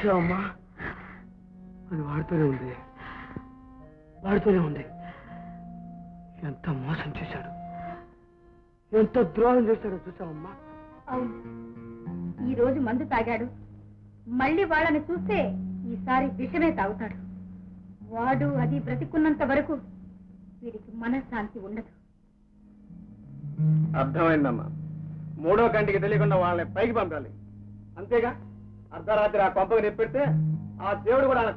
చూసావమ్మా అది వాడుతూనే ఉంది. వాడుతూనే ఉంది. ఎంత మోసం చేశాడు. ఎంత ద్రోహం చేశాడో చూసావమ్మా అవును. ఈ రోజు మందు తాగాడు. మళ్ళీ వాళ్ళని చూస్తే ఈసారి విషమే తాగుతాడు. వాడు అది బ్రతికున్నంత వరకు వీడికి మనశ్శాంతి ఉండదు. అర్థమైందమ్మా. మూడో కంటికి తెలియకుండా వాళ్ళని పైకి పంపాలి. అంతేగా? అర్ధరాత్రి ఆ కొంపకు నిప్పెడితే ఆ దేవుడు కూడా ఆయన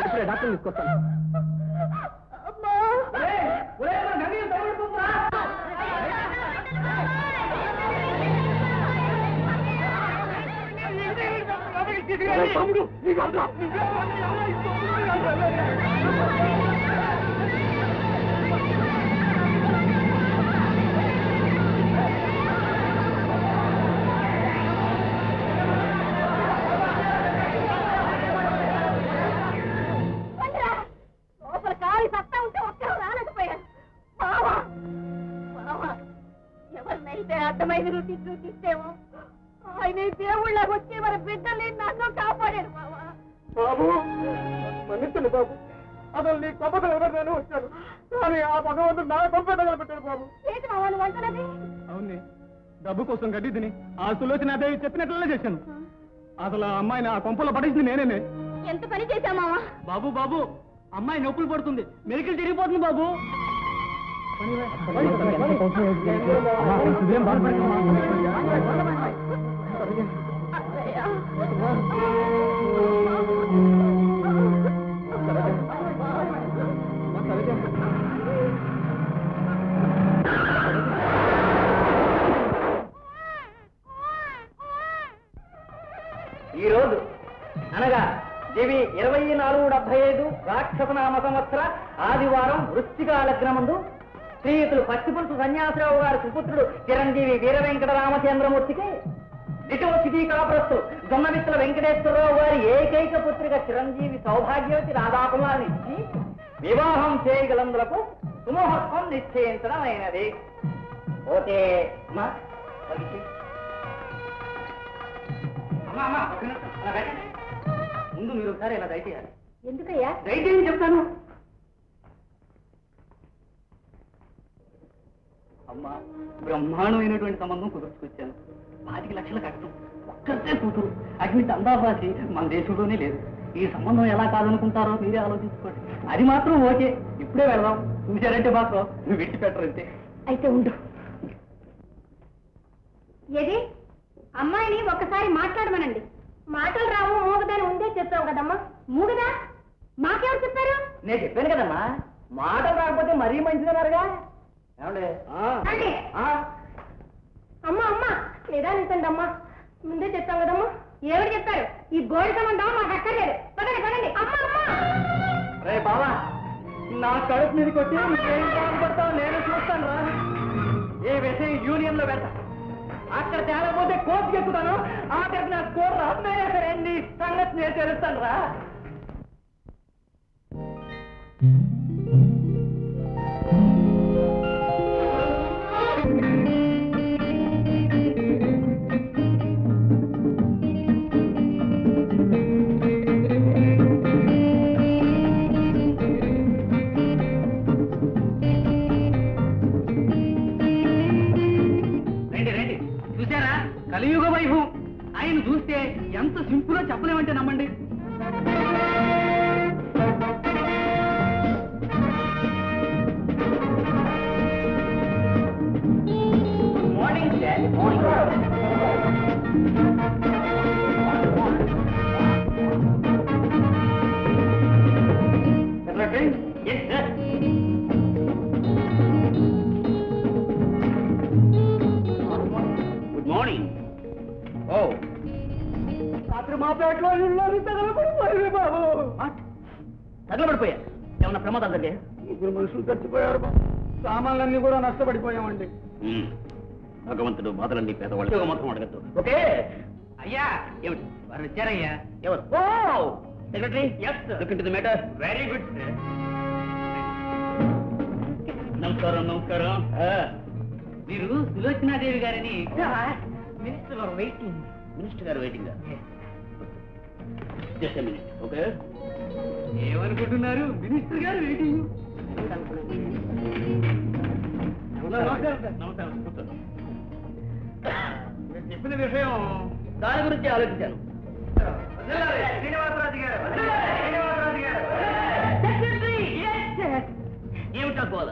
ఇప్పుడే డాక్టర్ తీసుకొస్తాను. లోపల తిట్లు తిట్టేమో ఆయన దేవుళ్ళ వచ్చి మన బిడ్డల్ని నన్ను కాపాడాడు బావా బాబు మన్నించండి బాబు. అసలు నీ కొంపకు ఎవరినైనా వచ్చాను కానీ ఆ భగవంతుడు నా కొంప తగలబెట్టాడు బాబు? ఏంటి నువ్వు అంటున్నది? అవునే డబ్బు కోసం గడ్డి తిని ఆ సులోచన దేవి చెప్పినట్లనే చేశాను. అసలు ఆ అమ్మాయిని ఆ కొంపలో పడేసింది నేనేనే. ఎంత పని చేశావు మావా? బాబు బాబు అమ్మాయి నొప్పులు పడుతుంది. మెరికలు తిరిగిపోతుంది బాబు. ఈ రోజు అనగా దేవి ఇరవై నాలుగు డెబ్బై ఐదు రాక్షసనామ సంవత్సర ఆదివారం వృశ్చిక లగ్నమందు శ్రీయుతులు పచ్చిపులుసు సన్యాసరావు గారి సుపుత్రుడు చిరంజీవి వీర వెంకట రామచంద్రమూర్తికి ఇటు సిటీ కాపురస్తు జొన్నవిత్తుల వెంకటేశ్వరరావు గారి ఏకైక పుత్రిక చిరంజీవి సౌభాగ్యవతి రాధాకుమారిని ఇచ్చి వివాహం చేయగలందులకు సుముహూర్తం నిశ్చయించడం అయినది ఓకే అమ్మా. ముందు మీరు ఒకసారి ఇలా దయచేయాలి. ఎందుకయ్యా? దయచేయండి చెప్తాను. అమ్మా బ్రహ్మాండమైనటువంటి సంబంధం కుదుర్చుకొచ్చాను. పాతిక లక్షల కట్టం ఒక్కరితే కూతురు. అటువంటి అందాభాసి మన దేశంలోనే లేదు. ఈ సంబంధం ఎలా కాదనుకుంటారో మీరే ఆలోచించుకోండి. అది మాత్రం ఓకే. ఇప్పుడే వెళ్దాం. చూశారంటే మాత్రం నువ్వు విడిచిపెట్టరంతే అయితే ఉండు. ఏది? అమ్మాయిని ఒక్కసారి మాట్లాడమనండి. మాటలు రావు మూగదని ఉందే చెప్పావు కదమ్మా. మూగదా? మాకెవరు చెప్పారు? నేను చెప్పాను కదమ్మా. మాటలు రాకపోతే మరీ మంచిదన్నారుగా? అమ్మా అమ్మా నిదానించండి అమ్మా ముందే చెప్పాం కదమ్మా. ఎవరు చెప్పారు? ఈ గోడి సంబంధం మాకు అక్కర్లేదు. పదండి పదండి. అమ్మా అమ్మా. రే బావా నా కడుపు మీద కొట్టి బాధపడతావు నేను చూస్తాను రా. ఏ విషయం యూనియన్లో పెడతా. అక్కడ తేలకపోతే కోర్టుకి ఎక్కుతాను. ఆఖరికి నా స్కోర్ నీ సంగతి నేను తెలుస్తాను రా. తగలబడిపోయా ఏమన్నా ప్రమాదాలు జరిగాయి? ముగ్గురు మనుషులు చచ్చిపోయారు సామాన్లన్నీ కూడా నష్టపడిపోయామండి. భగవంతుడు బాధలండి పేదవాళ్ళు మొత్తం అడగద్దు. ఓకే? అయ్యా ఏమిటి? వారు వచ్చారయ్యా? ఎవరు? ఓ! Secretary? Yes look into the matter very good నమస్కారం నమస్కారం. మీరు సులోచనాదేవి గారిని మినిస్టర్ ఆర్ వెయిటింగ్ మినిస్టర్ గారు వెయిటింగ్ జస్ట్ మినిట్ ఓకే ఏమనుకుంటున్నారు? మినిస్టర్ గారు వెయిటింగ్ చెప్పిన విషయం దాని గురించి ఆలోచించాను. శ్రీనివాసరాజు గారు శ్రీనివాసరాజు గారు. ఏమిటా గోల?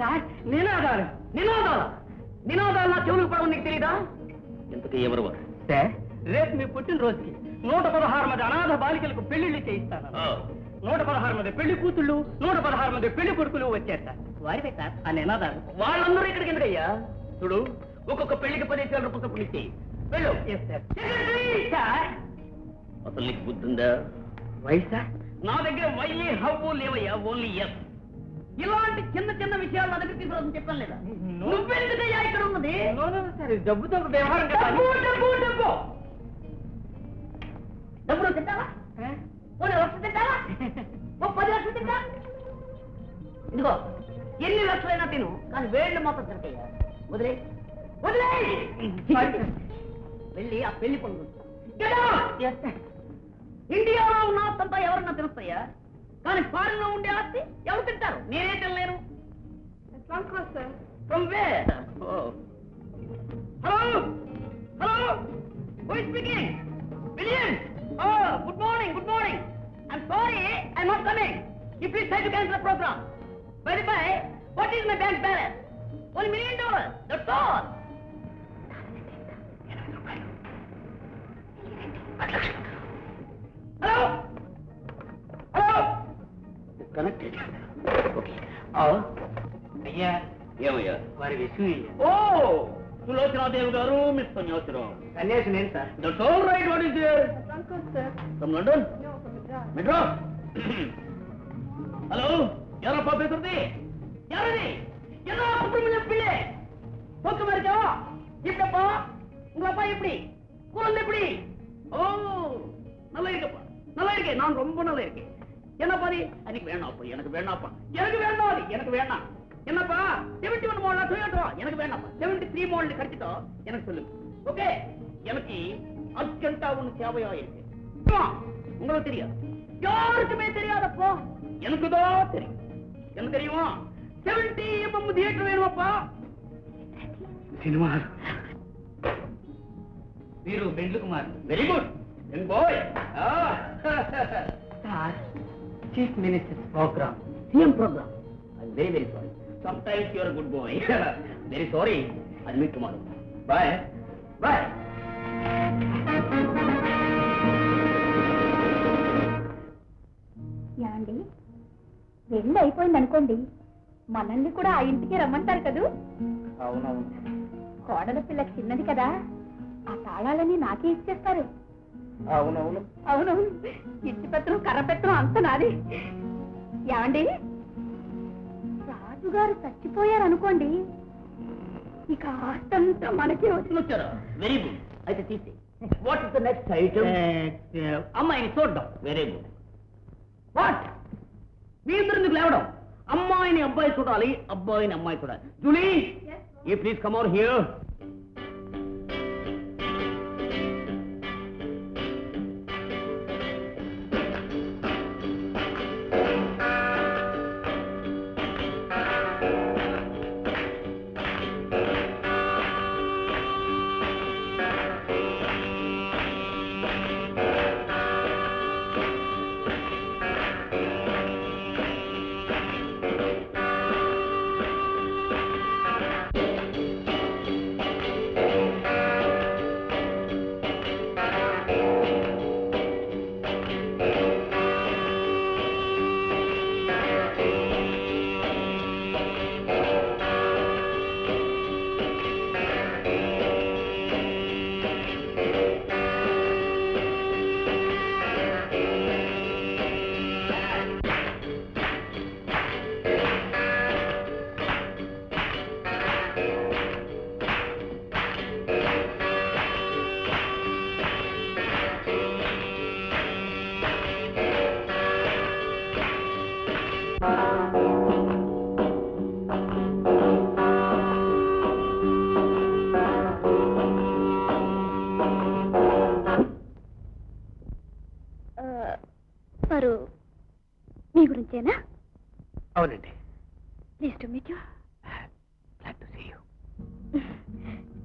సార్ నినాదాలు. నినాదాలు? నినాదాలు నా చెవులకు పడవ నీకు తెలీదా? ఇంతకీ ఎవరు సార్ రేపు మీ పుట్టినరోజుకి నూట పదహారు మంది అనాథ బాలికలకు పెళ్ళిళ్ళు చేయిస్తాను. నూట పదహారు మంది పెళ్ళి కూతుళ్ళు నూట పదహారు మంది పెళ్ళి కొడుకులు వచ్చారు సార్ వారిపై సార్. ఆ నినాదాలు వాళ్ళందరూ ఇక్కడికి ఎందుకయ్యా? చూడు ఒక్కొక్క పెళ్ళికి పదిహేను వేల రూపాయలు ఇచ్చేయి. వెళ్ళు. Yes, sir. సార్ అసలు నీకు బుద్ధి ఉందా వయసా నా దగ్గర వైఏ హవ్వు లేవయ్యా ఓన్లీ ఎస్ ఇలాంటి చిన్న చిన్న విషయాలు నా దగ్గర తీసుకురావని చెప్పాను లేదా? No. నువ్వెందుకయ్యా ఇక్కడ ఉన్నది? సరే డబ్బుతో వ్యవహారం డబ్బు డబ్బు డబ్బు. డబ్బులు తింటావా? లక్షలు తింటావా? ఓ పది లక్షలు తింటా? ఇదిగో ఎన్ని లక్షలైనా తిను కానీ వేళ్ళు మాత్రం తింటాయ్యా వదిలే. వదిలే! వెళ్ళి ఆ పెళ్ళి పనులు ఇండియాలో ఉన్న ఆస్తంతా ఎవరన్నా తెలుస్తాయా? కానీ ఫారిన్లో ఉండే ఆస్తి ఎవరు తింటారు? నేనే తినలేను. Oh, good morning, good morning. I'm sorry, I'm not coming. You please try to cancel the program. By the way, what is my bank balance? One million dollars, that's all. Hello? Hello? It's connected. Okay. Oh? ஐயா, ஏன் ஐயா? வரு விசுவில்லை. Oh. Sulochana Dev garu, Miss யாரப்பா பேசுறது? யாரது? எதா புத்துமிழம் பிள்ளை? எப்படி? குழந்தை எப்படி? ஓ, நல்லா இருக்கப்பா. நல்லா இருக்கேன், நான் ரொம்ப நல்லா இருக்கேன். என்னப்பா நீ? எனக்கு வேணாப்பா, எனக்கு வேணாப்பா. எனக்கு வேண்டாது, எனக்கு வேணாம். என்னப்பா? செவன்டி ஒன் மாடலா டொயோட்டோ எனக்கு வேண்டாம்ப்பா செவன்டி த்ரீ மாடல் கிடைச்சிட்டோம் எனக்கு சொல்லுங்க ஓகே எனக்கு அர்ஜென்ட்டா ஒண்ணு தேவையா இருக்கு ஆமா, உங்களுக்கு தெரியாது யாருக்குமே தெரியாதப்பா எனக்கு தான் தெரியும் என்ன தெரியுமா செவன்டி எம்எம் தியேட்டர் வேணுமாப்பா సినిమా మీరు బెండ్లు Kumar very good young boy sir chief ministers programme CM programme I very sorry sometimes your good boy very sorry I meet tomorrow bye bye యాండి వెళ్ళి అయిపోయింది అనుకోండి మనల్ని కూడా ఆ ఇంటికి రమ్మంటారు కదూ? అవునవును. కోడల పిల్ల చిన్నది కదా ఆ తాళాలని నాకే ఇచ్చేస్తారు. అవునవును. అవునవును. ఇచ్చి పెత్తనం కర్ర పెత్తనం అంత నాది. రాజుగారు చచ్చిపోయారు అనుకోండి ఇక ఆస్తంతా మనకే వచ్చారా వెరీ గుడ్ అయితే తీసి what is the next item అమ్మాయిని చూడడం. వెరీ గుడ్ వాట్ మీ ఇద్దరు ఎందుకు లేవడం? అమ్మాయిని అబ్బాయి చూడాలి అబ్బాయిని అమ్మాయి చూడాలి. Julie A please come over here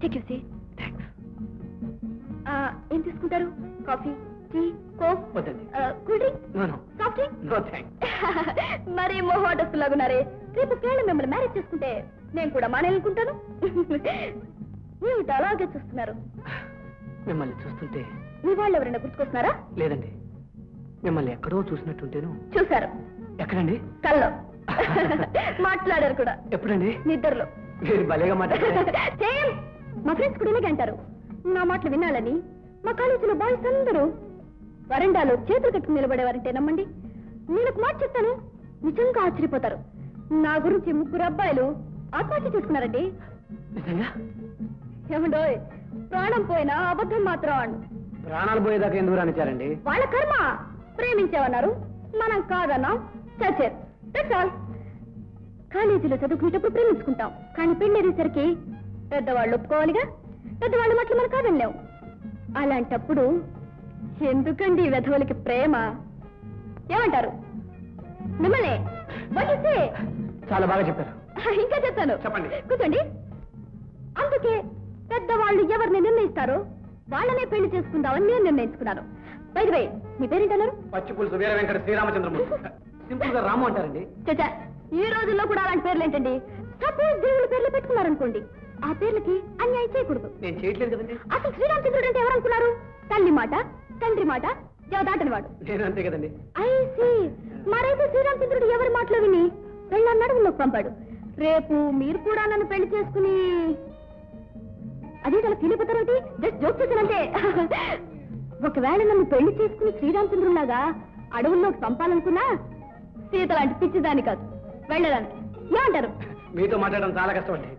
take you see thanks ఏం తీసుకుంటారు? Coffee tea coke? వద్దండి. Cool drink? No no soft drink? No thanks మరి మొహోటస్ లాగున్నారే రేపు కేళ్ళ మిమ్మల్ని మ్యారేజ్ చేసుకుంటే నేను కూడా మానేయాలనుకుంటాను. ఏమిటి అలాగే చూస్తున్నారు. మిమ్మల్ని చూస్తుంటే మీ వాళ్ళు ఎవరైనా గుర్తుకొస్తున్నారా? లేదండి. మిమ్మల్ని ఎక్కడో చూసినట్టుంటేను. చూశారు. ఎక్కడండి? కల్లో. మాట్లాడారు కూడా. ఎప్పుడండి? నిద్రలో. మీరు భలేగా మాట్లాడారు. మా ఫ్రెండ్స్ కూడా ఇలాగే అంటారు. నా మాటలు వినాలని మా కాలేజీలో బాయ్స్ అందరూ వరండాలో చేతులు కట్టుకుని నిలబడేవారంటే నమ్మండి. నేను ఒక మాట చెప్తాను నిజంగా ఆశ్చర్యపోతారు. నా గురించి ముగ్గురు అబ్బాయిలు ఆత్మహత్య చేసుకున్నారండి. ఏమండోయ్ ప్రాణం పోయినా అబద్ధం మాత్రం. ప్రాణాలు పోయేదాకా ఎందుకు రానిచ్చారండి వాళ్ళ కర్మ. ప్రేమించామన్నారు మనం కాదన్నాం చచ్చారు. కాలేజీలో చదువుకునేటప్పుడు ప్రేమించుకుంటాం. కానీ పెళ్ళేసరికి పెద్దవాళ్ళు ఒప్పుకోవాలిగా? పెద్దవాళ్ళ మాటలు మనం కాదనలేవు అలాంటప్పుడు ఎందుకండి వెధవులకి ప్రేమ? ఏమంటారు? మిమ్మల్ని? చాలా బాగా చెప్పారు. ఇంకా చెప్తాను చెప్పండి. కూర్చోండి. అందుకే పెద్దవాళ్ళు ఎవరిని నిర్ణయిస్తారో వాళ్ళనే పెళ్ళి చేసుకుందామని నేను నిర్ణయించుకున్నాను. బై మీ పేరేంటన్నారు? పచ్చి పులుసు వీర వెంకట శ్రీరామచంద్రమూర్తి. సింపుల్గా రాము అంటారండి. చచ్చా ఈ రోజుల్లో కూడా అలాంటి పేర్లు ఏంటండి? సపోజ్ దేవుళ్ళ పేర్లు పెట్టుకున్నారనుకోండి. ఆ పేర్లకి అన్యాయం చేయకూడదు. నేను చేయట్లేదు కదండి. అసలు శ్రీరామచంద్రుడు అంటే ఎవరనుకున్నారు? తల్లి మాట తండ్రి మాట జవదాటని వాడు నేను అంతే కదండి. ఐసి మరైతే శ్రీరామచంద్రుడు ఎవరి మాటలో విని పెళ్ళ నడువులోకి పంపాడు. రేపు మీరు కూడా నన్ను పెళ్ళి చేసుకుని అదే తల ఫీలిపోతారేంటి జస్ట్ జోక్ చేశానంటే ఒకవేళ నన్ను పెళ్ళి చేసుకుని శ్రీరామచంద్రులాగా అడవుల్లోకి పంపాలనుకున్నా సీత లాంటి పిచ్చిదాన్ని కాదు. వెళ్ళడానికి. ఏమంటారు? మీతో మాట్లాడడం చాలా కష్టం అండి